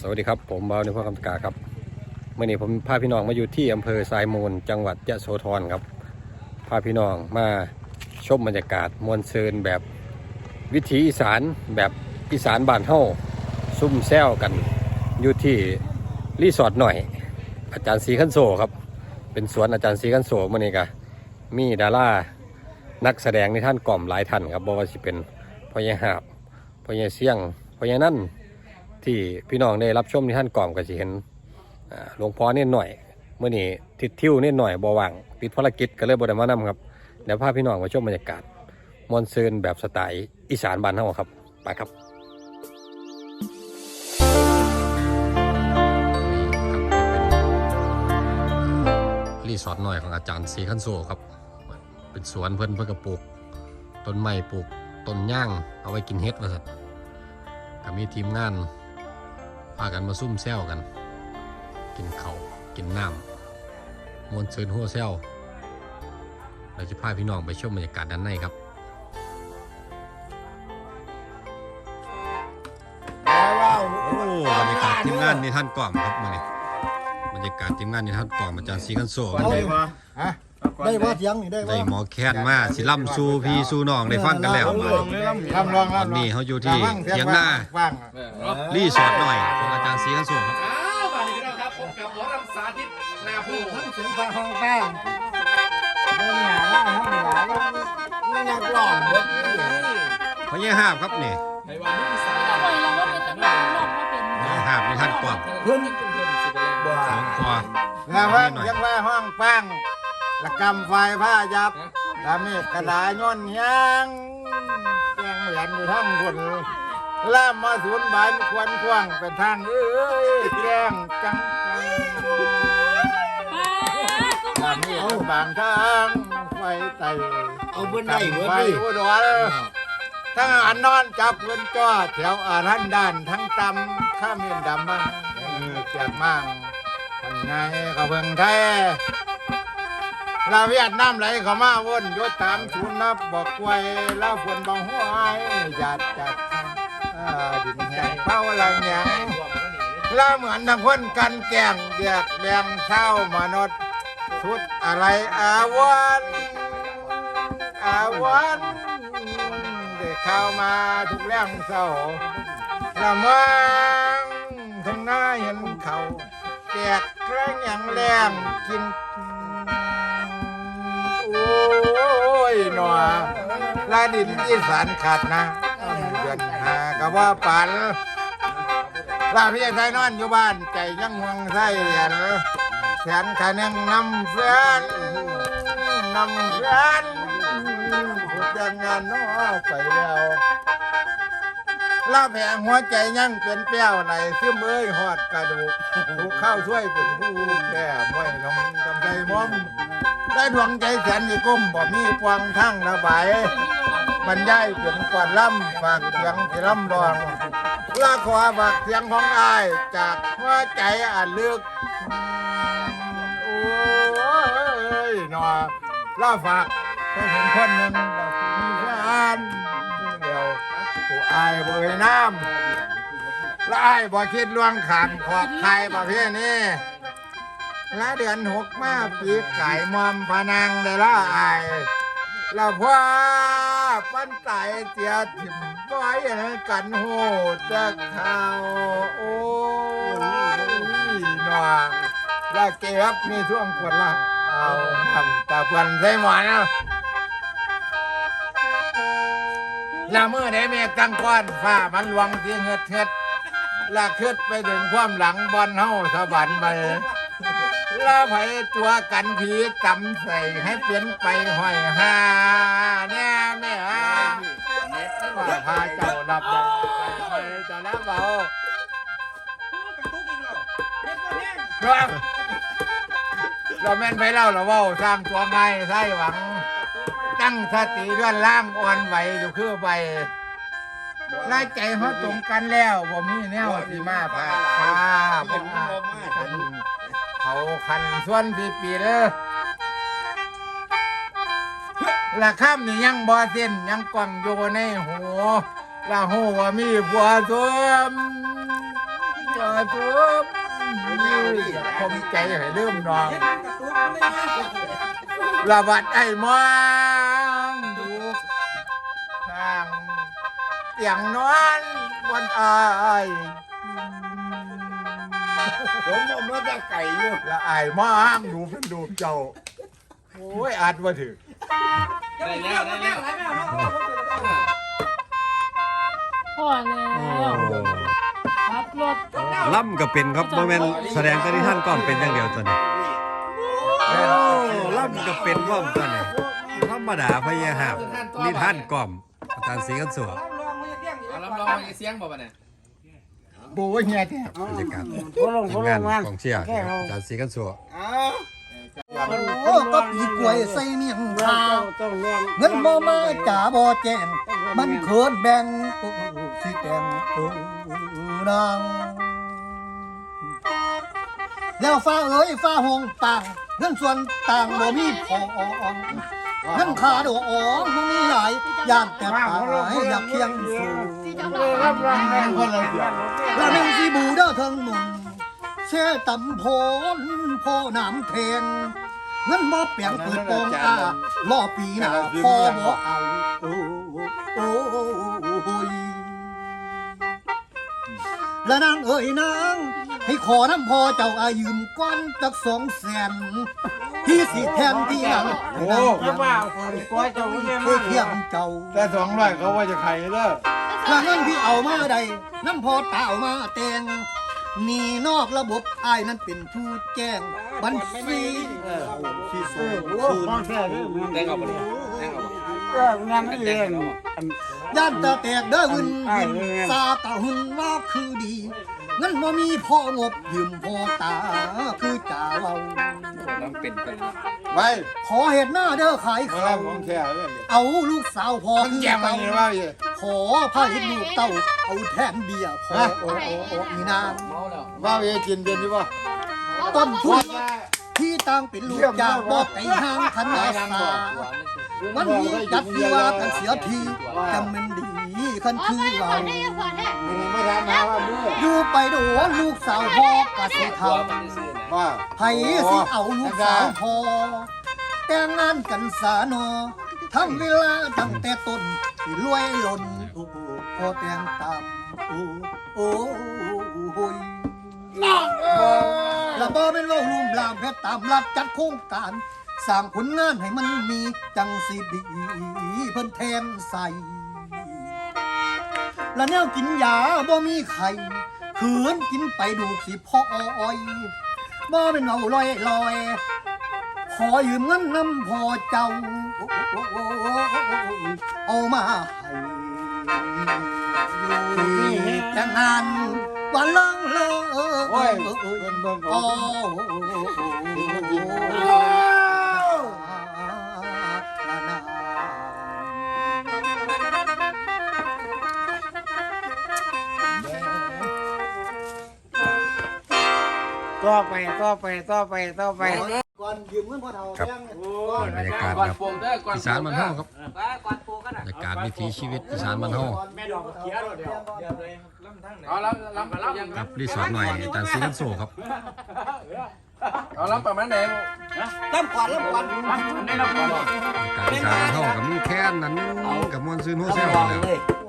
สวัสดีครับ ผมบาวในพ่อคำกาครับเมื่อนี้ผมพาพี่น้องมาอยู่ที่อำเภอทรายมูล จังหวัดยะโสธรครับพาพี่น้องมาชมบรรยากาศมวลเซินแบบวิถีอีสานแบบอีสานบ้านเฮาซุ่มแซวกันอยู่ที่รีสอร์ทหน่อย อาจารย์สีขันโซครับ เป็นสวนอาจารย์สีขันโซมื่อนี้กะมีดารานักแสดงในท่านกล่อมหลายท่านครับบอกว่าสิเป็นพอใหญ่หาบพอใหญ่เสี่ยงพอใหญ่นั่น ที่พี่น้องได้รับชมที่ท่านกล่อมก็จะเห็นหลวงพ่อเนี่หน่อยเมื่อนี้ทิดทิวเนี่หน่อยบว่างติดภารกิจก็เลยบได้มานำครับเดี๋ยวพาพี่น้องมาชมบรรยากาศมอนเซินแบบสไตล์อีสานบ้านเฮาครับไปครับรีสอร์ทหน่อยของอาจารย์สีขันโซครับ เป็นสวนเพิ่นเพื่อกระปลูกต้นไม้ปลูกต้นย่างเอาไว้กินเฮ็ดว่าสัตว์ก็มีทีมงาน พากันมาซุ่มแซวกัน กินเขากินน้ำมวนเชิญหัวแซวเราจะพาพี่น้องไปชมบรรยากาศด้านในครับโอ้บรรยากาศทีมงานนี่ท่านกล่อมครับมื่อนี้บรรยากาศทีมงานนี่ท่านกล่อมอาจารย์ซีกันโซ เอาเลยฮะได้ว่าเสียงนี่ได้ได้ว่าหมอแค้นมาสิล่ำสู้พี่สู้น้องได้ฟังกันแล้วทำรองตอนนี้เขาอยู่ที่เทียงหน้าฟังรีสอร์ทหน่อยของอาจารย์ซีกันโซครับอ้าวบัดนี้พี่น้องครับผมกับหมอลำสาธิตนาผู้ทั้งเสียงฟังห้องแป้งเดินหนาล่าทั้งหนาล่าไม่นักหลอกเด้อพญาหาบครับนี่ในวันนี้มีสาเราบ่อยเราว่าเป็นตำรวจนอกว่าเป็นพญาหาบนี่ท่านกล่อมเพื่อนจุ่มเด่นสิเป็นแรงสองคองานฟังยังว่าห้องฟัง ละกำไฟผ้ายับละเมฆกระดาษย้อนยางแกงเหรียญอยู่ทั้งคนล่ามมาศูนบานควนควงเป็นทางเอ้ยแกงจังป้าทุกคลานเมฆบางทางไฟไตเอาบนได้เว้ไฟอุดรทั้งอันนอนจับเงินจ้อแถวอารันด้านทั้งตำข้ามเมียนดำบ้างเออแจกมั่งคนไงก็เพิ่งไทย ลาเวียดนามไหลเข้ามาวนยศตามศูนย์นับบอกไว้ลาฝนบางห้วยหยาดจัดอ่าดินแห้งเป้าลังหยังลาเหมือนนักคนกันแกล้งเดียกแบ่งเช้ามนุษย์สุดอะไรอาวันอาวันเด็กเข้ามาทุกแรงเศร้าละเมังทางหน้าเห็นเขาแจกแกล้งอย่างแรงกิน โอ้ยหนอลาดินอีสานขาดนะเดือนหากะว่าปันลาพี่ชายนอนอยู่บ้านใจยังห่วงไส้เหรียญแสนขานึงนำเพื่อนนำเพื่อนผู้แต่งงานน้อไปแล้วลาแผงหัวใจยังเป็นเปี้ยวไหลซึมเอ้ยหอดกระดูกถูข้าวช่วยเป็นผู้แก่ไม่ลงกำใจมอม ได้ดวงใจแสนที่ก้มบ่มีฟวางทั้งระบายบรรยายเป็นก่อนล่ำฝากเสียงที่ล่ำรองลาขอฝากเสียงของอายจากหัวใจอันลึกโอ้ยหนอลาฝากให้ผมคนหนึ่งเรามีแฟนเดียวผู้อายบ่เอ่ยน้ำและอายบ่คิดล่วงขางขอบใครประเภทนี้ และเดือนหกมาปีไก่มอมพนังได้ละอายล้วพ่อปั้นไตเจียถิ่มไว้ให้กันโหจะข่าวโอ้ยหนอแล้วเก็บมีช่วงควรละเอาทำตาเพื่อนใส่หมอนเอาละเมื่อได้เมฆตั้งก้อนฟ้ามันลวงที่เงือดเงือดและขึ้นไปถึงความหลังบอลเฮาสะบันไป ลาไผตัวกันผีจำใส่ให้เปลี่ยนไปห้อยหาเนี่ยแม่ฮะว่าพาเจ้ารับได้ไปจะรับเอาเราเราแม่นไปเล่าเราเว่าสร้างตัวไงใช่หวัง ตั้งสติเลื่อนล่างอ่อนไหวอยู่คือใบรายใจเขาตรงกันแล้วผมมีแนวสีมาพาพาผม ขันส่วนพี่ปีเด้อละข้ามนี่ยังบ่เส้นยังกวางอยู่ในหูละหูว่ามีผัวสวมจอยปุ๊บผมใจให้ลืมนองระบัดไอ้มองดูทางเตียงนอนบนอาย ผมผมรถจะไก่อยู่และไอ้มองดูเป็นดูเจ้า โอ้ยอาจมาถึงได้แล้วได้แล้วพ่อแล้วขับรถล่ำก็เป็นครับโมเมนแสดงตอนที่ท่านก็เป็นอย่างเดียวตัวนี้โอ้ล่ำก็เป็นว่อมตัวนี้ธรรมดาพยาหาบนี่ท่านก่อมอาจารย์สีกันสัวเอารับรองมาเสียงบ่ปะเนี่ย โบยเฮียแท้บรรยากาศพลงพทีมลงานงมันกองเชียร์นะครับอาจารย์สีกันสัวโอ้ก็ปีกล้วยใส่เมียงคาต้องร่วมเงินบ่มาจ่าบ่แจ้งมันเขินแบ่งโอ้สิแจ้งโอ้นางแล้วฟ้าเอ้ยฟ้าห้องต่างเงินส่วนต่างบ่มีพอ เงินขาดอกอ๋อบ่มีหลายย่านแต่ตายอยากเคียงสู่รับรองแม่คนละเดียวแล้วนังสิบูเด้อเทิงหมุนเช่ตำโพนโพน้ำเทงเงินบ่เปียงเปิดโปงอาล่อปีหน้าพอบ่เอาโอ้โอ้โอ้ยแล้วนางเอ๋ยนางให้ขอน้ำพอเจ้าอายืมก้อนจักสองแสน ที่สิแทนที่หลังให้นางจะว่าคนก้อยเจ้าเนี่ยเพื่อเทียมเจ้าแต่สองร้อยเขาว่าจะใครเด้อแล้วเงินที่เอามาใดน้ำพอตาเอามาแต่งหนีนอกระบบอายนั้นเป็นผู้แจ้งบัญชีที่สูงโอ้ของแท้เลยแดงเอาปะเนี่ยแดงเอาปะเอองานไม่เรียนย่านตาแตกเด้อวินวินซาตาหุนว่าคือดี เงินบ่มีพ่องบยืมพ่อตาคือจ่าเราต้องเป็นไปไปขอเห็ดหน้าเด้อขายมาเขาแล้วของแท้เลยเอาลูกสาวพอมันคือแจ่มมาเก่าอย่างว่าอยู่ขอพาเห็ดลูกเต้า เอาแทนเบียร์พอโอ้โอ้โอ้มีนามเมาแล้วว่าเวกินเป็นที่ว่าต้นทุนที่ต่างเป็นลูกจากบ่ไก่ห้างคันนาสาวันนี้จัดวิวากันเสียทีจำเป็นดี คันคือเราไม่ทำนะว่ามืออยู่ไปโดลูกสาวพ่อกะสิท่าวมันซื่อๆนะว่าไผสิเอาลูกสาวพ่อแต่งงานกันสาโนอทำเวลาตั้งแต่ต้นรวยล้นโอ้โหพอแต่งตามโอ้โอ้โอ้ยแล้วบ่เป็นว่าลุ่มลามแค่ตามรัดจัดโครงการสร้างผลงานให้มันมีจังสิดีเพิ่นแทนใส่ แล้วแนวกินยาบ่มีไข่ขืนกินไปดูสิพ่ออ้อยบ่เป็นเอาลอยลอยขอยืมเงินน้ำพอเจ้า เอามาให้อยู่แต่งงานวันลังเลโอ้ยยเป็นเบิ่งขโอ้ ต่อไปต่อไปต่อไปต่อไปก่อนยืมเงินพ่อเฒ่าครับแจ้งบรรยากาศก่อนแบบโป่งเด้อก่อนอีสานมันเฮาครับบรรยากาศวิถีชีวิตอีสานมันเฮาเอาแล้วลำไปลำยังครับรีสอร์ทหน่อยอาจารย์สีกันสัวครับเอาลำประมาณไหนตั้มขวัญตั้มขวัญในลำก่อนบรรยากาศอีสานมันเฮากับมีแค่นั้นกับมวลซืนโฮเซลแล้ว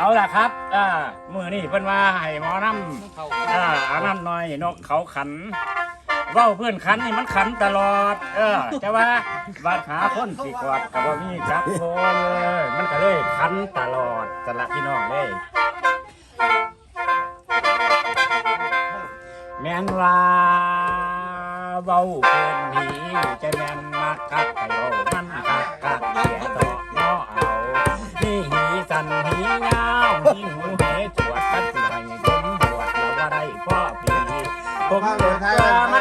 เอาล่ะครับอ่ามือนี่เพิ่นว่าให้หมอนำอ่าอาน้ำน้อยนกเขาขันเว้าเพื่อนขันนี่มันขันตลอด เออแต่ว่าบาดหาคนสิกอดกับว่ามีจักคนเลยมันก็เลยขันตลอดสละพี่น้องเลยแม่นว่าเว้าเพื่อนหนีจะแม่นมาคักไปเว้ามันคักคักเสียต่อเนาะเอานี่หีสั นหียาวหิหูเหจวดกันสิให้ผมบวชแล้วว่าได้พ่อปีผมเกิดมา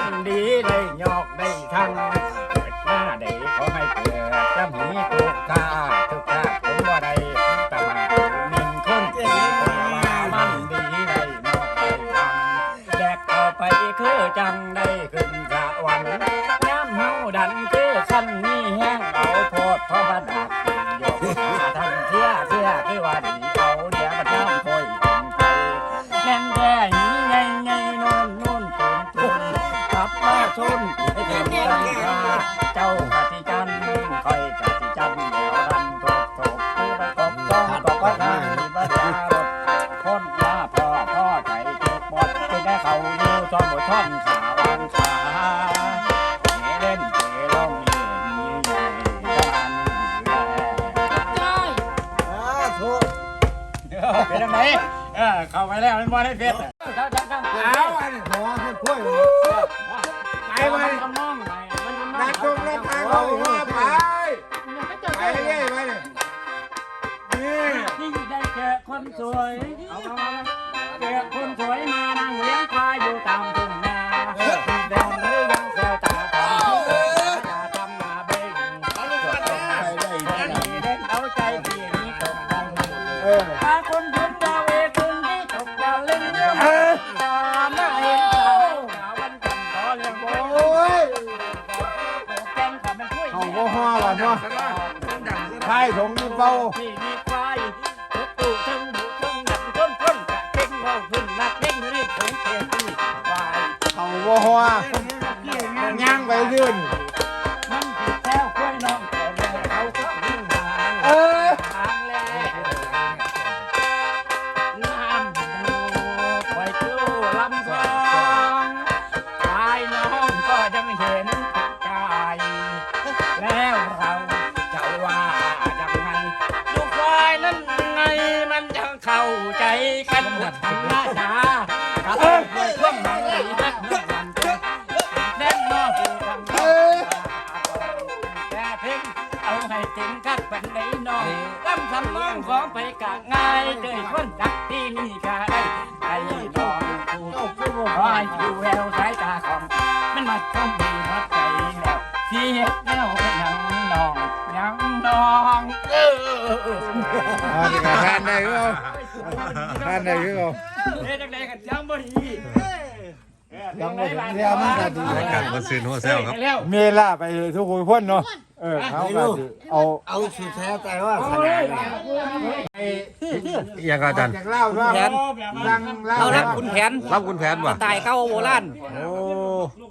แล้วมันบ่ได้เพช คนจักที่นี่กะได้ไอ้นองกูคอยอยู่แววสายตาของ มันมาคงดีมาใจแล้วที่เฮ็ดแนวเป็นหยังน้องหยังน้องเอออ๋อนี่ก็ทานได้ก็ทานได้ก็เฮ็ดจังได๋กันจังบ่ดียังไม่ถึงเที่ยมันก็ดีรายการมันซื้อหัวแซวครับ เมล่าไปทุกคนพ่นเนาะ เออเขาก็สิเอาเอาสุดแท้ใจว่าขนาดไหนยังอาจารย์จากเล่าว่าแผนดังเล่าเอารับคุณแผนรับคุณแผนว่ะตายเข้าโบราณโอ้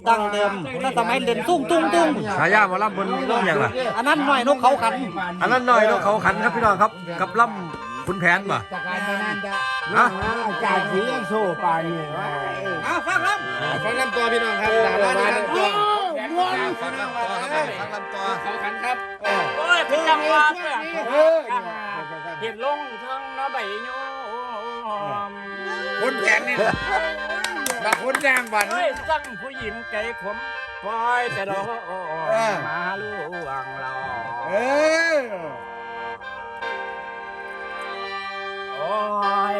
ดั้งเดิมนั่นสมัยเล่นตุ้งตุ้งตุ้งฉายามารับบนอย่างล่ะอันนั้นหน่อยนกเขาขัน อันนั้นหน่อยนกเขาขันครับพี่น้องครับ กับล่ำคุณแผนว่ะจากการนั้นจะฮะอาจารย์สีโซ่ปานนี่เอาฟังครับฟังลำตัวพี่น้องครับดาราดีลำตัว ฟังลำตัวครับฟังลำตัวเขาขันครับโอ้ยเป็นจังหวะเพื่อเอเห็นลงทั้งน้าใบโยมคนแผนนี่บักคนย่างบันเฮ้ยสั่งผู้หญิงใจขมปล่อยแต่ดอกมาลวงเราเออโอ้ย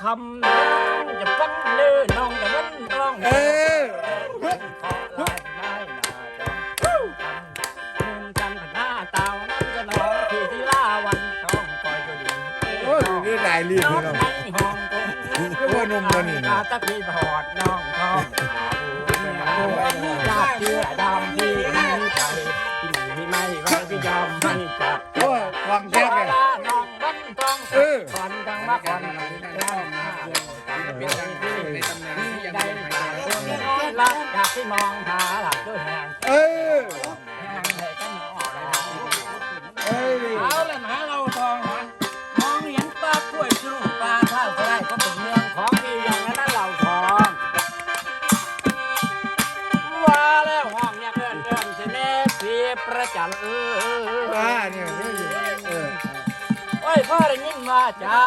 คำนั้นจะฟังเลือน้องจะวันร้องเออ รีบน้อพี่งน้องในห้องกงก็ว่านุ่มตัวนี่นะตะพี่พอดน้องทองลาเชื่อดำที่มีใจที่ไม่ไว้ที่ยอมให้จับโอ้ยฟังแค่เลยน้องวันต้องเออก่อนดังมาก่อนแล้วมาเป็นดังที่ในตำนานที่ยังไม่หายรักอยากที่มองหาหลับด้วยแห ว่าจ้า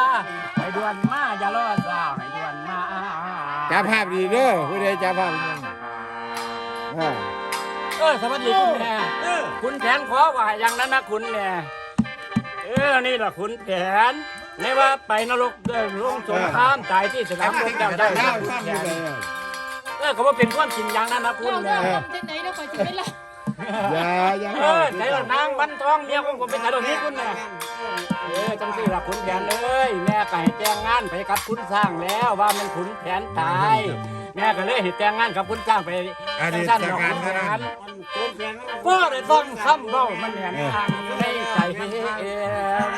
ให้ด่วนมาอย่ารอสาวให้ด่วนมาจับภาพดีเด้อผู้ใดจับภาพดีอ่าเออสวัสดีคุณแม่คุณแผนขอว่าอย่างนั้นนะคุณแม่เออนี่แหละคุณแผนไม่ว่าไปนรกเดินลงสงครามตายที่สนามรบเจ้าได้เล่าคุณท่านแผอยู่นเลยเออเขาว่าเป็นความจริงอย่างนั้นนะคุณเราแม่เราทำที่ไหนเราคอยจะไม่ละอย่าอย่าเออใจละนางบันทองเมียของผมเป็นไงตรงนี้คุณแม่เออจังสี่ละคุณแผนเลยแม่ก็ให้แจ้งงานไปกับคุณสร้างแล้วว่ามันขุนแผนตาย แม่ก็เลยให้แต่งงานกับคุณสร้างไปอดีตสั้นจากๆการของเท่าแผนั้นนพ่อได้ต้องคำเบ้ามันแหนทางในใจเอ็ม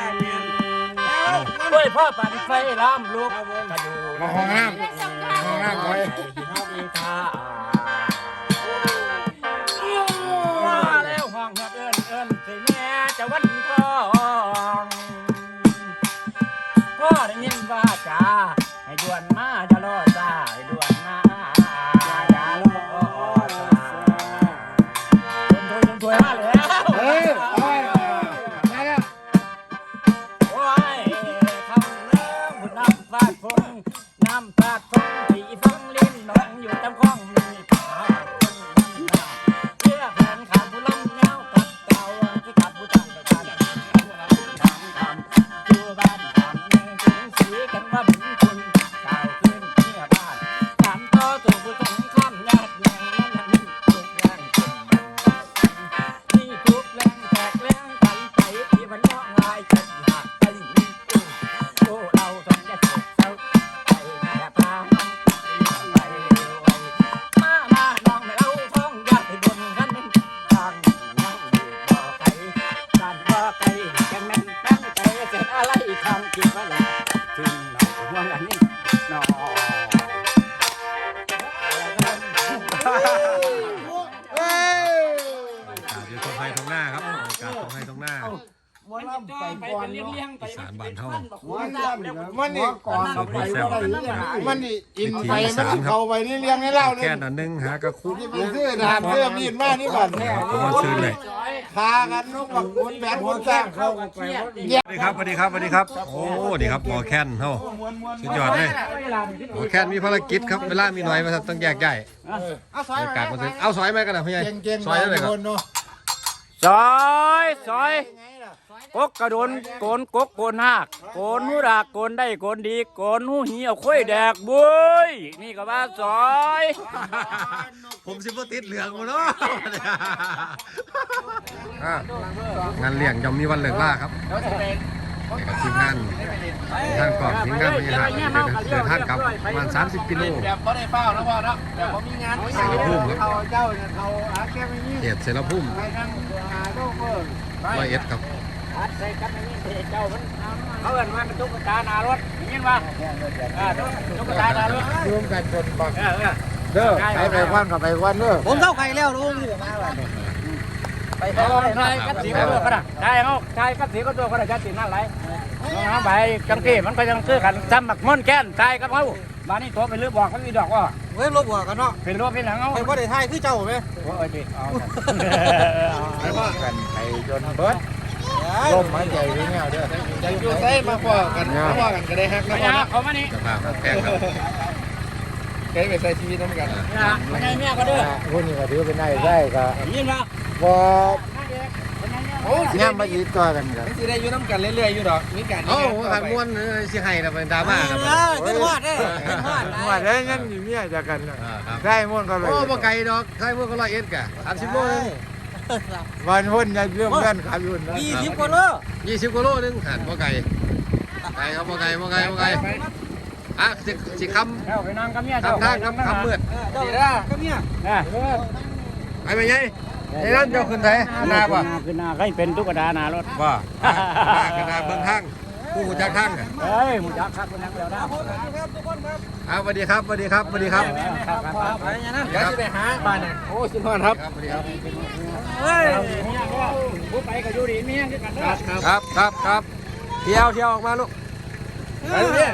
ด้วยพ่อปั่นไฟรำลุกกระดูมาห้องน้ำห้องน้ำไว้ น้องคิดว่าแล้วถึงน้องห่วงอันนี้น้องเฮ้ยกาศอยู่ตรงไฮตรงหน้าครับกาศตรงไฮตรงหน้า หมอลำไปก่อนเนาะอีสานบ้านเฮาหมอลำเนี่ยมันนี่ก่อนเอาไปว่าได้ยังไงมันนี่อินไปมันเข้าไปนี่เลี้ยงให้เล่าเลยแค่นั้นหนึงหากระคุกที่ไปซื้อดาบเสื้อมีดมานี่ก่อนแน่ผมมาซื้อเลย พากันนกบักคนแบนคนสร้างเขาสวัสดีครับสวัสดีครับสวัสดีครับ โอ้ดีครับหมอแคนเฮาสุดยอดเลยหมอแคนมีภารกิจครับเวลามีน้อยมาครับต้องแยกย้ายเอาซอยบรรยากาศมาถึงเอาซอยไหมกันนะพี่ใหญ่เก่งๆซอยได้เลยครับคนเนาะซอยซอย กกกระโดนโกนกกโกนหักโกนหูรากโกนได้โกนดีโกนหูเหี่ยวค่อยแดกบุยนี่ก็ว่าซอยผมสิบ่ติดเหลืองหมดเนาะอะงานเลี้ยงย่อมมีวันเลิกล่าครับนี่ก็ทีมงานทางกองทีมงานพยาหาเดินทางกลับประมาณ30กิโลแบบบ่ได้เฝ้าแล้วพ่อเนาะแบบบ่มีงานเสรภูมิครับเขาเจ้าเนี่ยเขาหาแค่ไม่มีเขตเสรภูมิไปนั่งหาโลกเพิ่มร้อยเอ็ดครับ ใส่กันนี่เจ้ามันเขาเอิ้นว่าเป็นตุ๊กตาหนารถยินป่ะอ่าตุ๊กตาหนารถรวมกันจนบักเออเออเด้อไปไปควันกับไปควันเด้อผมเท่าใครแล้วลุงไปเอาใส่กัดสีก็ตัวก็ได้ใช่เอาใช่กัดสีก็ตัวก็ได้จัดสีนั่นไรน้ำใบจังที่มันก็ยังซื้อกันจำหมักม่อนแค้นใช่กับเขามานี่โทรไปลือบอกมันมีดอกว่าเว้ยลบหัวกันเนาะเป็นรถเป็นหนังเอาไปว่าได้ทายคือเจ้าไหมโอ้ยดิเอาไปพ่อกันไปจนเบิด ลมหายใจที่แนวเด้อจะอยู่ใส่มาพ่อกันมาพ่อกันก็ได้ฮักนะพ่อยากเนะเขามานี่จะพามาแพงครับเคยไปใส่ชีวิตน้ำกันนะม่ใช่เมียก็เด้อคนนี้ก็ถือเป็นนายได้ก็ยินป่ะบ่โอ้สิย่ำมายืดต่อกันกันสิได้อยู่น้ำกันเรื่อยๆอยู่ดอกมีการโอ้ขันม้วนสิให้นะเป็นดราม่านะเออเป็นหอดเด้เป็นหอดว่าได้ยังอยู่เนี่ยจากกันได้ม่วนก็ไปโอ้บ่ไกลดอกใครพวกก็ร้อยเอ็ดกะ30โล นึงวันพุ่นยังเรื่องเพื่อนขับอยู่นะยี่สิบกว่าโล20กิโลนึงหันบ่ไกลไกลครับบ่ไกลบ่ไกลบ่ไกลอะสิสิคำเอาไปนั่งกับเมียเจ้าคำทางคำคำมืดดีด้าก็เนี่ยนะไปไหมยัยไอ้นั่นเจ้าขึ้นไหนหน้าป่ะขึ้นหน้าก็เป็นตุ๊กตาหนารถว่าหน้ากระดาษเบิ่งทางผู้หูจักทางอะเฮ้ยหมูจักคักคนนั้นแล้วนะอ่าสวัสดีครับสวัสดีครับสวัสดีครับไปอย่างนั้นเดี๋ยวสิไปหาบ้านน่ะโอ้สิพอนครับครับสวัสดีครับ เฮ้ยผู้ไปก็อยู่ดีเมียคือกันเด้อครับครับครับเที่ยวเที่ยวออกมาลูกไปเลย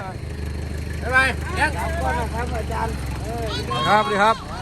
บ๊ายบายยังครับสวัสดีครับ